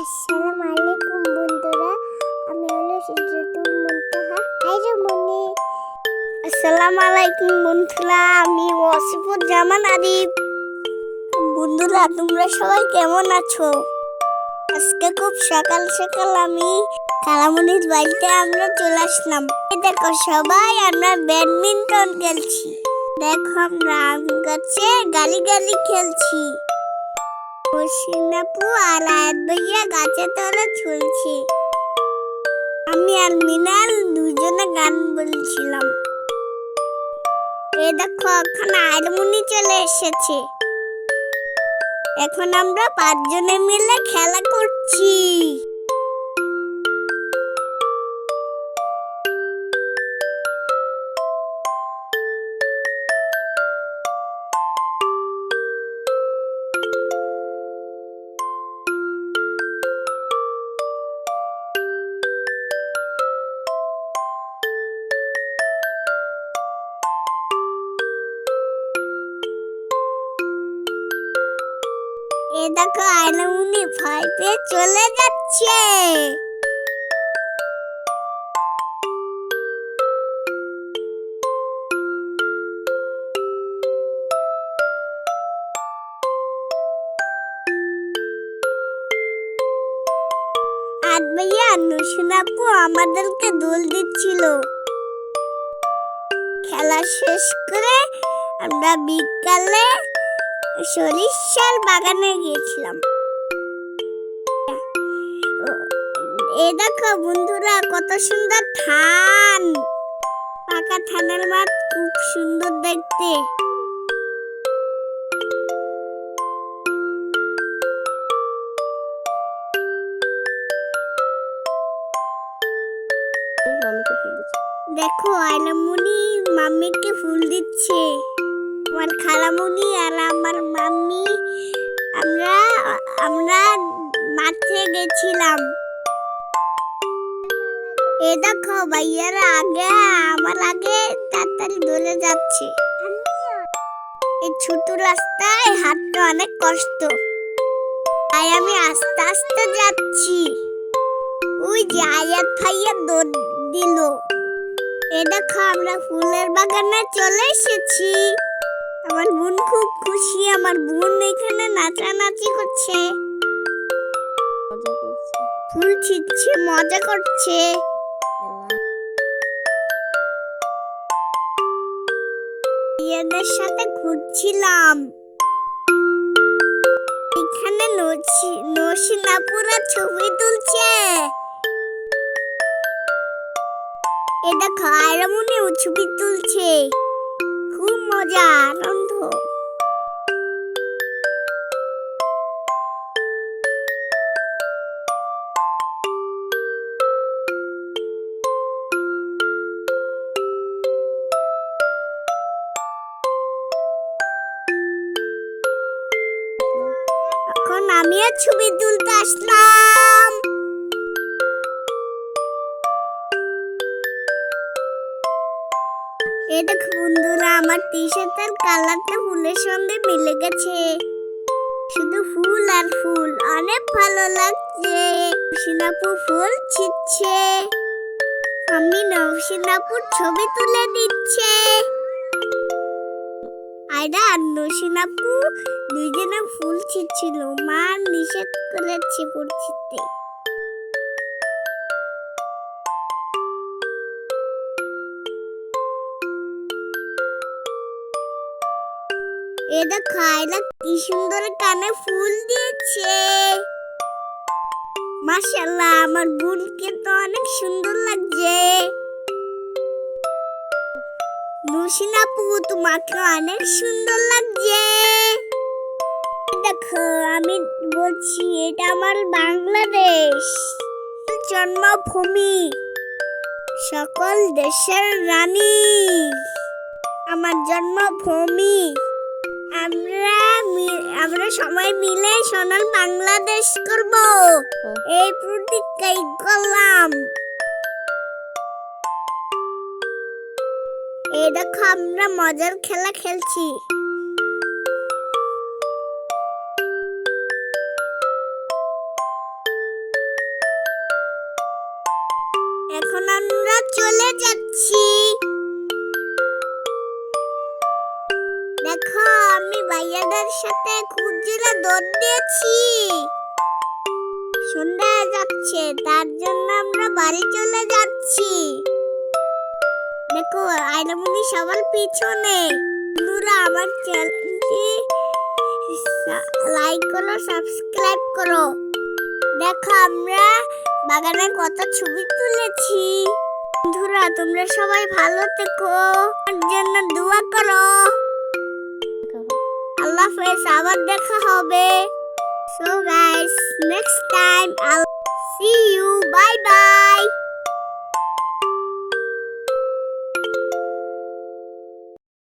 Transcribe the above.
আসসালামু আলাইকুম বন্ধুরা, আমি হলো সিদ্ধাতুল মুনতাহা আইজো মনে। আসসালামু আলাইকুম বন্ধুরা, আমি ওয়াসিফুর জামান আরিফ বন্ধুরা, তোমরা সবাই কেমন আছো? আজকে খুব সকাল সকাল আমি কালামনির বাড়িতে আমরা চলে আসলাম। দেখো, সবাই আমরা ব্যাডমিন্টন খেলছি। দেখো আমরা আম গাছে গালি গালি খেলছি। সিনাপু আর আয়াত ভাইয়া গাছে তলা ঝুলছে। আমি আর মিনাল দুজনে গান বলছিলাম। এ দেখো, এখন আয়রমুনি চলে এসেছে। এখন আমরা পাঁচজনে মিলে খেলা করছি। দেখো আয়রমুনি ভয় পেয়ে চলে যাচ্ছে। ভাইয়া নুসিনাপু আমাদেরকে দোল দিচ্ছিল। খেলা শেষ করে আমরা বিকালে সরিষার বাগানে গিয়েছিলাম। এ দেখো বন্ধুরা, কত সুন্দর ধান। পাকা ধানের মাঠ খুব সুন্দর দেখতে। দেখো আয়লামুনি মাম্মিকে ফুল দিচ্ছে। আমার খালামুনি আর আমার মাম্মি। আমরা আমরা মাঠে গেছিলাম। এ দেখো ভাইয়ারা, আগে, আমার আগে তাড়াতাড়ি দৌড়ে যাচ্ছে। এই ছোট রাস্তায় হাঁটতে অনেক কষ্ট। তাই আমি আস্তে আস্তে যাচ্ছি। ওই যে আয়াত ভাইয়া দৌড় দিল। এ দেখো, আমরা ফুলের বাগানে চলে এসেছি। আমার বোন খুব খুশি, আমার বোন এখানে নাচানাচি করছে। ফুল ছিটছে মজা করছে। এদের সাথে ঘুরছিলাম। এখানে নসি- নসিনাপুরা ছবি তুলছে। এ দেখো আয়রমনিও ছবি তুলছে। খুব মজা আনন্দ ছবি তুলতে আসলাম। এই দেখো বন্ধুরা, আমার টি শার্টের কালারটা ফুলের সঙ্গে মিলে গেছে। শুধু ফুল আর ফুল, অনেক ভালো লাগছে। নবসিনাপুর ফুল ছিটছে। আমি নবসিনাপুর ছবি তুলে দিচ্ছে। আয়রা আর নসিনাপু দুইজনে ফুল ছিটছিল। মা নিষেধ করেছে ফুল ছিটতে। এ দেখো আয়লা কি সুন্দর কানে ফুল দিয়েছে। মাশাল্লাহ আমার বোনকে তো অনেক সুন্দর লাগছে। নুসিনাপু তোমাকে অনেক সুন্দর লাগছে। দেখো আমি বলছি এটা আমার বাংলাদেশ জন্মভূমি। সকল দেশের রানী। আমার জন্মভূমি। আমরা আমরা সবাই মিলে সোনার বাংলাদেশ করব। এই প্রতিজ্ঞাই করলাম। এই দেখো আমরা মজার খেলা খেলছি। এখন আমরা চলে যাচ্ছি। দেখো, আমি ভাইয়াদের সাথে খুঁজরা দৌড় দিয়েছি। সন্ধ্যা যাচ্ছে, তার জন্য আমরা বাড়ি চলে যাচ্ছি। দেখো আইনামুনি সবার পিছনে। বন্ধুরা, আমার চ্যানেলটি লাইক করো, সাবস্ক্রাইব করো। দেখো, আমরা বাগানে কত ছবি তুলেছি। বন্ধুরা, তোমরা সবাই ভালো থেকো। জন্য দোয়া করো। আল্লাহ হাফেজ, আবার দেখা হবে। So guys next time I see you bye bye